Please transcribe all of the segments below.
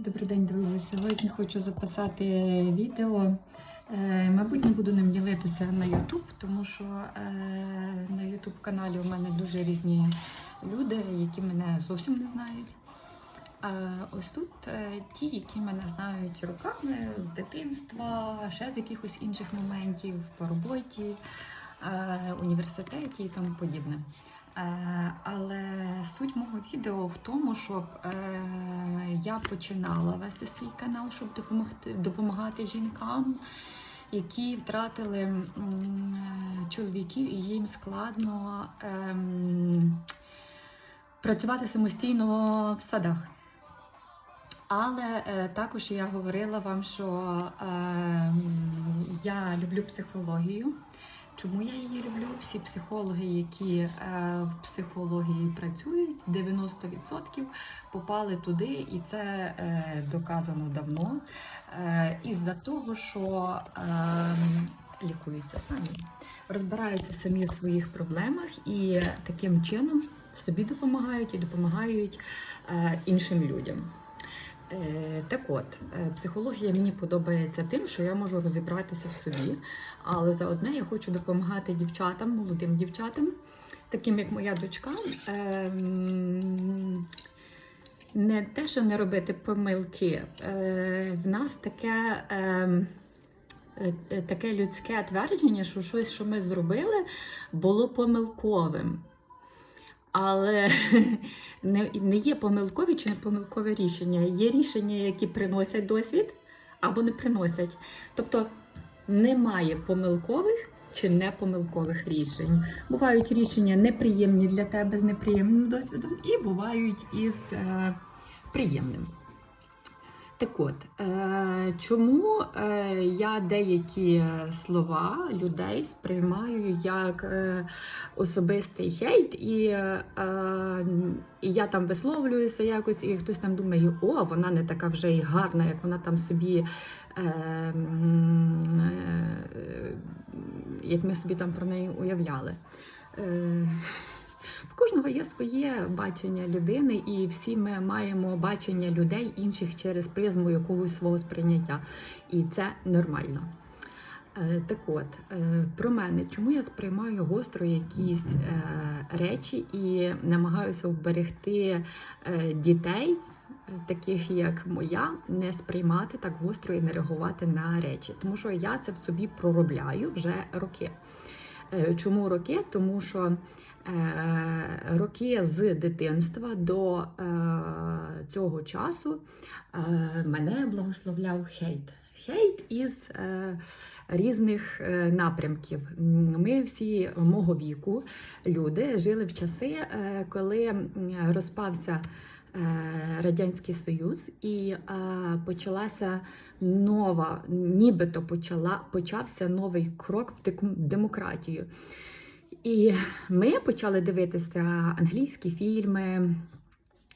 Добрий день, друзі. Сьогодні хочу записати відео. Е, Мабуть, не буду ним ділитися на YouTube, тому що е, на YouTube каналі у мене дуже різні люди, які мене зовсім не знають. А ось тут е, ті, які мене знають роками з дитинства, ще з якихось інших моментів по роботі, е, університеті і тому подібне. Е, Але суть мого відео в тому, щоб е, я починала вести свій канал, щоб допомогти допомагати жінкам, які втратили е, чоловіків, і їм складно ем, працювати самостійно в садах. Але е, також я говорила вам, що е, я люблю психологію. Чому я її люблю? Всі психологи, які е, в психології працюють, 90% попали туди, і це е, доказано давно. Е, із-за того, що е, лікуються самі, розбираються самі в своїх проблемах і таким чином собі допомагають і допомагають іншим людям. Е, Так от, е, психологія мені подобається тим, що я можу розібратися в собі, але заодне я хочу допомагати дівчатам, молодим дівчатам, таким як моя дочка. ем, Не те, що не робити помилки. Е, В нас таке. ем, Таке людське твердження, що щось, що ми зробили, було помилковим. Але не, не є помилкові чи не помилкове рішення. Є рішення, які приносять досвід або не приносять. Тобто немає помилкових чи непомилкових рішень. Бувають рішення неприємні для тебе з неприємним досвідом, і бувають із е, приємним. Так от, е, чому е, я деякі слова людей сприймаю як е, особистий хейт, і, і я там висловлююся якось, і хтось там думає, о, вона не така вже й гарна, як вона там собі, як ми собі там про неї уявляли. Кожного є своє бачення людини, і всі ми маємо бачення людей інших через призму якогось свого сприйняття. І це нормально. Е, Так от, е, про мене, чому я сприймаю гостро якісь е, речі і намагаюся вберегти дітей, таких як моя, не сприймати так гостро і не реагувати на речі. Тому що я це в собі проробляю вже роки. Чому роки? Тому що роки з дитинства до е, цього часу е, мене благословляв хейт. Хейт із е, різних е, напрямків. Ми всі мого віку люди жили в часи, е, коли розпався. е, Радянський Союз і е, почалася нова, нібито почала, почався новий крок в демократію. І ми почали дивитися англійські фільми.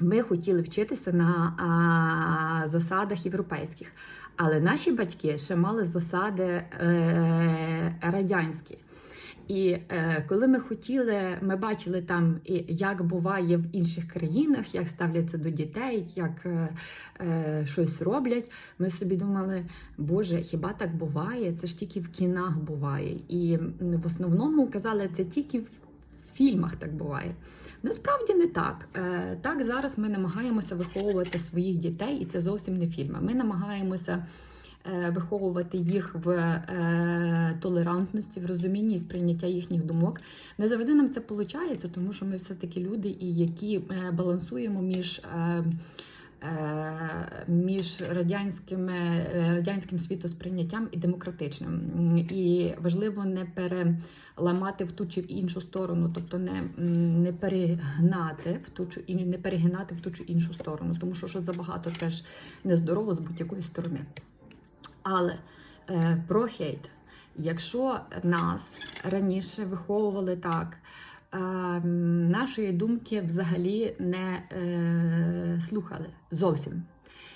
Ми хотіли вчитися на а, засадах європейських, але наші батьки ще мали засади е, радянські. І е, коли ми хотіли, ми бачили там, як буває в інших країнах, як ставляться до дітей, як е, е, щось роблять. Ми собі думали, Боже, хіба так буває? Це ж тільки в кінах буває. І в основному казали, це тільки в фільмах так буває. Насправді не так. Е, Так зараз ми намагаємося виховувати своїх дітей, і це зовсім не фільми. Ми намагаємося виховувати їх в е, толерантності, в розумінні і сприйняття їхніх думок. Не завжди нам це виходить, тому що ми все-таки люди, і які е, балансуємо між. е, е, Між радянськими е, радянським світосприйняттям і демократичним, і важливо не переламати в ту чи в іншу сторону, тобто не, не перегнати в ту чи не перегинати в ту чи іншу сторону, тому що що забагато теж нездорово з будь-якої сторони. Але е, про хейт. Якщо нас раніше виховували так, е, нашої думки взагалі не е, слухали зовсім.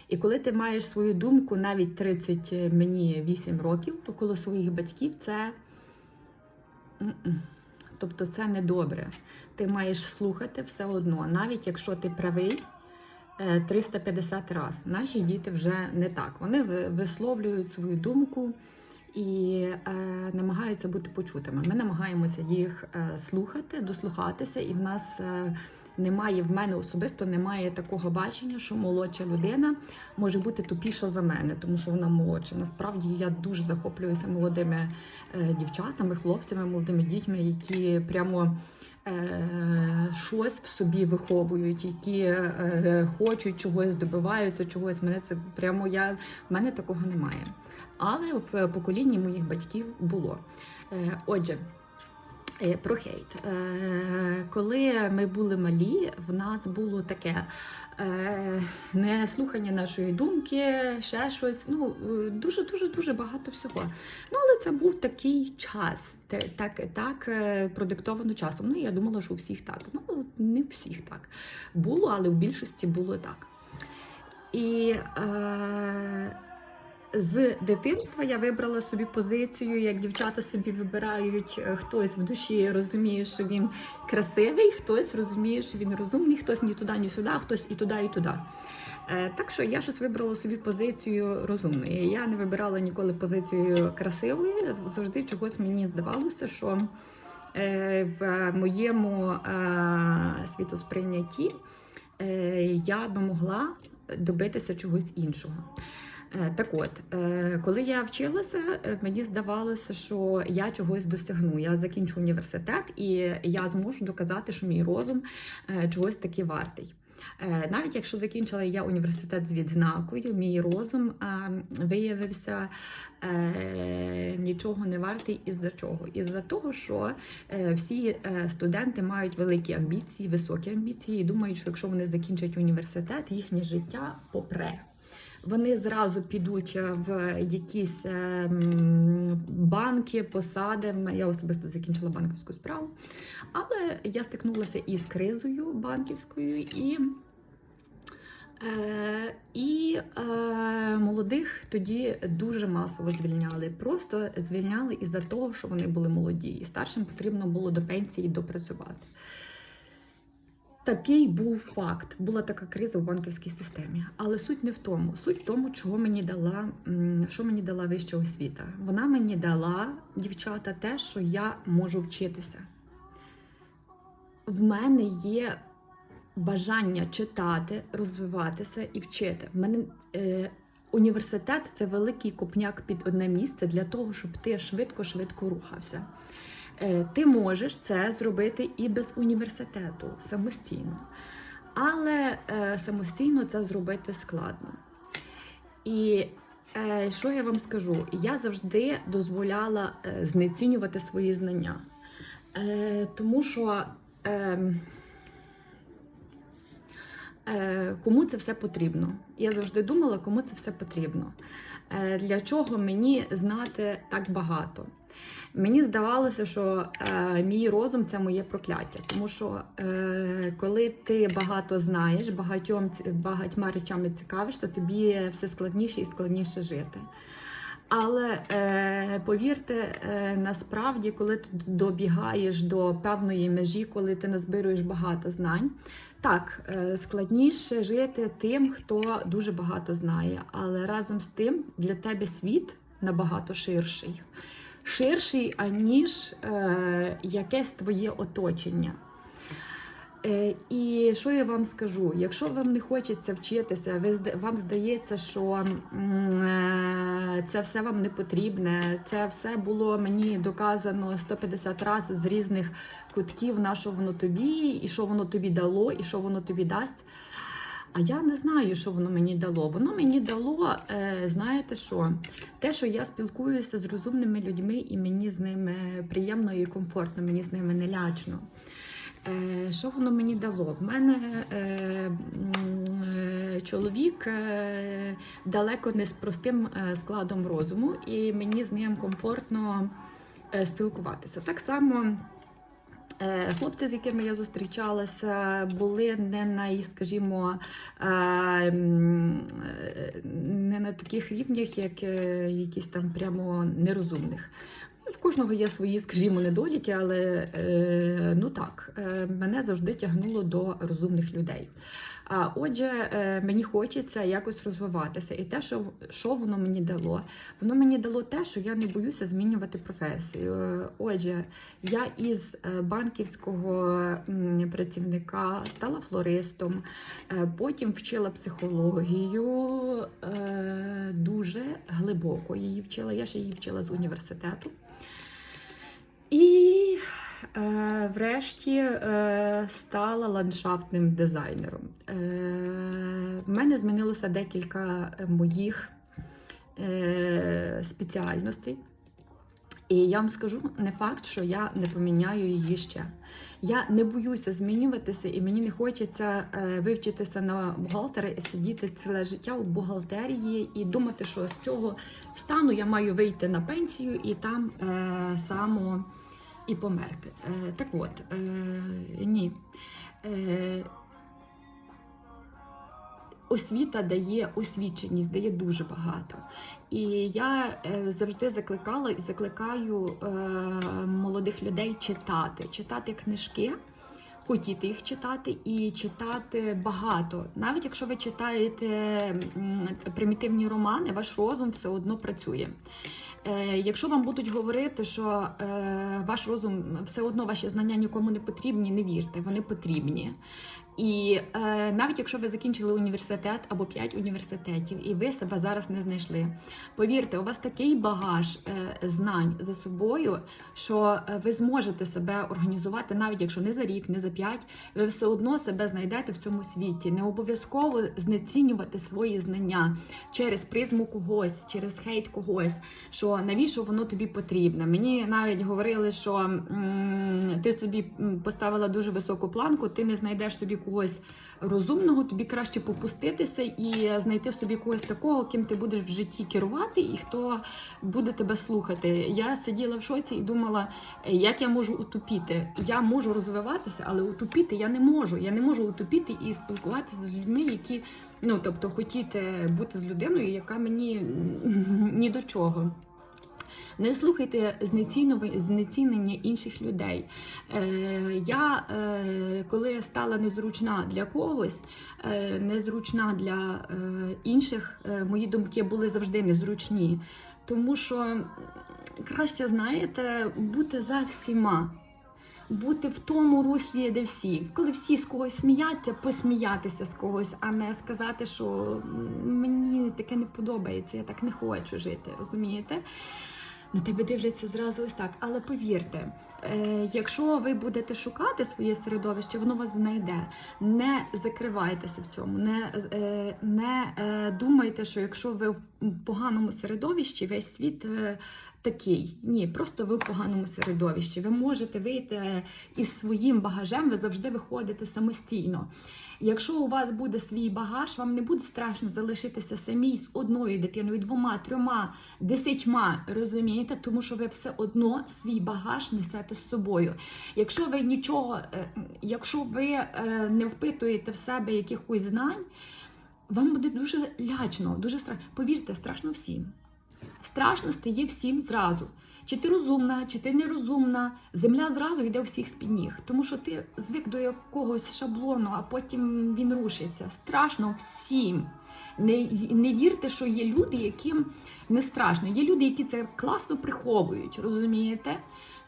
І коли ти маєш свою думку навіть 30 мені 8 років то коло своїх батьків, це тобто це не добре. Ти маєш слухати все одно, навіть якщо ти правий, е, 350 разів. Наші діти вже не так. Вони висловлюють свою думку і е, намагаються бути почутими. Ми намагаємося їх е, слухати, дослухатися, і в нас. Е, немає в мене особисто немає такого бачення, що молодша людина може бути тупіша за мене, тому що вона молодша. Насправді я дуже захоплююся молодими е, дівчатами, хлопцями, молодими дітьми, які прямо е, щось в собі виховують, які е, хочуть чогось, добиваються чогось. Мене це прямо я в мене такого немає. Але в поколінні моїх батьків було. Е, отже. Е, Про хейт. Е, Коли ми були малі, в нас було таке е, не слухання нашої думки, ще щось. Ну дуже дуже багато всього. Ну але це був такий час, так, так продиктовано часом. Ну я думала, що у всіх так. Ну не у всіх так було, але в більшості було так. І е, з дитинства я вибрала собі позицію, як дівчата собі вибирають, е, хтось в душі розуміє, що він красивий, хтось розуміє, що він розумний, хтось ні туди, ні сюди, хтось і туди, і туди. Е, Так що я щось вибрала собі позицію розумної. Я не вибирала ніколи позицію красивої. Завжди чогось мені здавалося, що е, в моєму світосприйнятті я би могла добитися чогось іншого. Е, Так от, е, коли я вчилася, е, мені здавалося, що я чогось досягну. Я закінчу університет і я зможу доказати, що мій розум чогось таки вартий. Навіть якщо закінчила я університет з відзнакою, мій розум виявився нічого не вартий із-за чого? Із-за того, що всі студенти мають великі амбіції, високі амбіції, і думають, що якщо вони закінчать університет, їхнє життя попре. Вони зразу підуть е, в якісь е, банки, посади. Я особисто закінчила банківську справу, але я стикнулася із кризою банківською і. Е, і е, молодих тоді дуже масово звільняли. Просто звільняли із-за того, що вони були молоді, і старшим потрібно було до пенсії допрацювати. Такий був факт. Була така криза в банківській системі. Але суть не в тому. Суть в тому, чого мені дала, що мені дала вища освіта. Вона мені дала, дівчата, те, що я можу вчитися. В мене є бажання читати, розвиватися і вчити. В мене е, університет це великий копняк під одне місце для того, щоб ти швидко-швидко рухався. Е, Ти можеш це зробити і без університету самостійно. Але е, самостійно це зробити складно. І е, що я вам скажу? Я завжди дозволяла знецінювати свої знання. Тому що е, е, кому це все потрібно? Я завжди думала, кому це все потрібно. Для чого мені знати так багато? Мені здавалося, що е, мій розум це моє прокляття, тому що е, коли ти багато знаєш, багатьом багатьма речами цікавишся, тобі все складніше і складніше жити. Але е, повірте, е, насправді, коли ти добігаєш до певної межі, коли ти назбируєш багато знань, так е, складніше жити тим, хто дуже багато знає. Але разом з тим для тебе світ набагато ширший. Ширший, аніж е, якесь твоє оточення. Е, і що я вам скажу? Якщо вам не хочеться вчитися, ви вам здається, що е, це все вам не потрібне, це все було мені доказано 150 разів з різних кутків, на що воно тобі, і що воно тобі дало, і що воно тобі дасть. А я не знаю, що воно мені дало. Воно мені дало, е, знаєте що? Те, що я спілкуюся з розумними людьми, і мені з ними приємно і комфортно, мені з ними не лячно. Е, Що воно мені дало? В мене е, чоловік далеко не з простим складом розуму, і мені з ним комфортно спілкуватися. Так само. Е, Хлопці, з якими я зустрічалася, були не на, скажімо, е, е, не на таких рівнях, як якісь там прямо нерозумних. В кожного є свої, скажімо, недоліки, але ну так, мене завжди тягнуло до розумних людей. Отже, е, мені хочеться якось розвиватися. І те, що, що воно мені дало, воно мені дало те, що я не боюся змінювати професію. Е, Отже, я із е, банківського працівника стала флористом, потім вчила психологію, дуже глибоко її вчила. Я ще її вчила з університету. Е, врешті е, стала ландшафтним дизайнером. Е, в мене змінилося декілька моїх спеціальностей. І я вам скажу не факт, що я не поміняю її ще. Я не боюся змінюватися, і мені не хочеться вивчитися на бухгалтера і сидіти ціле життя у бухгалтерії і думати, що з цього стану я маю вийти на пенсію і там е, само і померти. Е, так от, е, ні. Е, освіта дає освіченість, дає дуже багато. І я е, завжди закликала і закликаю е, молодих людей читати, читати книжки. Хотіти їх читати і читати багато. Навіть якщо ви читаєте примітивні романи, ваш розум все одно працює. Е, Якщо вам будуть говорити, що е, ваш розум все одно ваші знання нікому не потрібні, не вірте, вони потрібні. І е, навіть якщо ви закінчили університет або 5 університетів, і ви себе зараз не знайшли, повірте, у вас такий багаж е, знань за собою, що е, ви зможете себе організувати, навіть якщо не за рік, не за 5, ви все одно себе знайдете в цьому світі. Не обов'язково знецінювати свої знання через призму когось, через хейт когось. Що навіщо воно тобі потрібно? Мені навіть говорили, що м, ти собі поставила дуже високу планку, ти не знайдеш собі когось розумного, тобі краще попуститися і знайти собі когось такого, ким ти будеш в житті керувати, і хто буде тебе слухати. Я сиділа в шоці і думала, е, як я можу утупіти. Я можу розвиватися, але утупіти я не можу. Я не можу утупіти і спілкуватися з людьми, які ну тобто хотіти бути з людиною, яка мені ні до чого. Не слухайте знецінення інших людей. Е, я, е, коли стала незручна для когось, е, незручна для інших, мої думки були завжди незручні. Тому що краще, знаєте, бути за всіма. Бути в тому руслі, де всі. Коли всі з когось сміяться, посміятися з когось, а не сказати, що мені таке не подобається, я так не хочу жити, розумієте? На тебе дивляться зразу ось так. Але повірте, якщо ви будете шукати своє середовище, воно вас знайде. Не закривайтеся в цьому, не, е, не е, думайте, що якщо ви в поганому середовищі, весь світ е, такий. Ні, просто ви в поганому середовищі. Ви можете вийти із своїм багажем, ви завжди виходите самостійно. Якщо у вас буде свій багаж, вам не буде страшно залишитися самій з одною дитиною, двома, трьома, десятьма, розумієте? Тому що ви все одно свій багаж несете з собою. Якщо ви нічого, е, якщо ви е, не впитуєте в себе якихось знань, вам буде дуже лячно, дуже страшно. Повірте, страшно всім. Страшно стає всім зразу. Чи ти розумна, чи ти нерозумна, земля зразу йде у всіх з-під ніг. Тому що ти звик до якогось шаблону, а потім він рушиться. Страшно всім. Не, не вірте, що є люди, яким не страшно. Є люди, які це класно приховують, розумієте?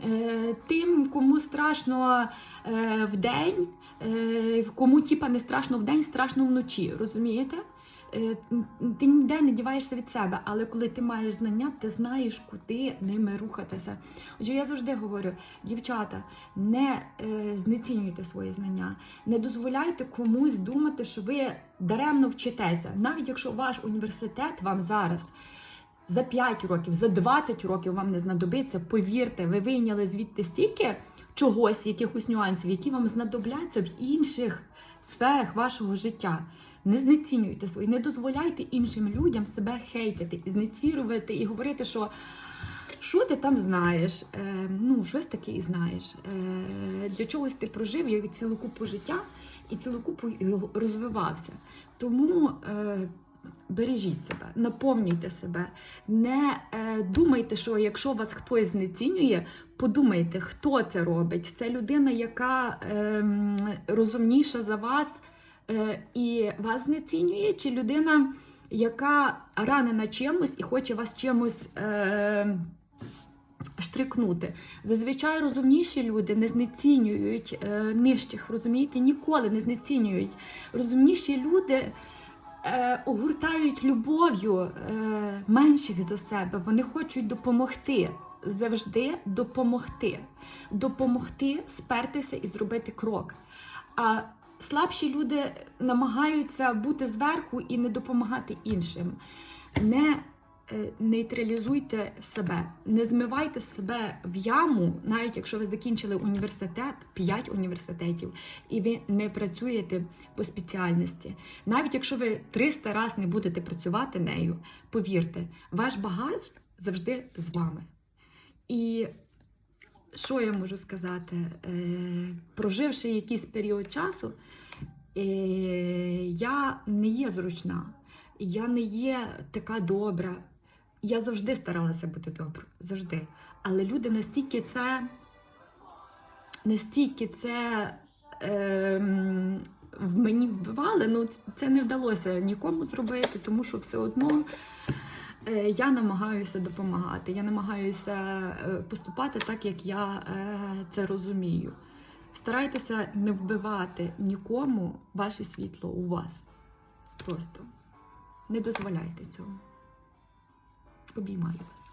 Е, тим, кому страшно е, вдень, е, кому типа не страшно вдень, страшно вночі, розумієте? Е, ти ніде не діваєшся від себе, але коли ти маєш знання, ти знаєш, куди ними рухатися. Отже, я завжди говорю, дівчата, не е, знецінюйте свої знання, не дозволяйте комусь думати, що ви даремно вчитеся, навіть якщо ваш університет вам зараз. За 5 років, за 20 років вам не знадобиться, повірте, ви вийняли звідти стільки чогось, якихось нюансів, які вам знадобляться в інших сферах вашого життя. Не знецінюйте свої, не дозволяйте іншим людям себе хейтити, і знецінювати і говорити, що що ти там знаєш, е, ну щось таке і знаєш. Е, для чогось ти прожив я цілу купу життя і цілу купу розвивався. Тому. Е, Бережіть себе, наповнюйте себе, не е, думайте, що якщо вас хтось знецінює, подумайте, хто це робить. Це людина, яка е, розумніша за вас е, і вас знецінює, чи людина, яка ранена чимось і хоче вас чимось. Е, Штрикнути. Зазвичай розумніші люди не знецінюють е, нижчих, розумієте, ніколи не знецінюють. Розумніші люди е, огуртають любов'ю е, менших за себе. Вони хочуть допомогти. Завжди допомогти. Допомогти спертися і зробити крок. А слабші люди намагаються бути зверху і не допомагати іншим. Не нейтралізуйте себе, не змивайте себе в яму, навіть якщо ви закінчили університет, 5 університетів, і ви не працюєте по спеціальності. Навіть якщо ви 300 разів не будете працювати нею, повірте, ваш багаж завжди з вами. І що я можу сказати? Е, проживши якийсь період часу, е, я не є зручна, я не є така добра. Я завжди старалася бути доброю, завжди. Але люди настільки це, настільки це ем, в мені вбивали, ну це не вдалося нікому зробити, тому що все одно е, я намагаюся допомагати. Я намагаюся е, поступати так, як я е, це розумію. Старайтеся не вбивати нікому ваше світло у вас. Просто не дозволяйте цього. Обіймаю вас.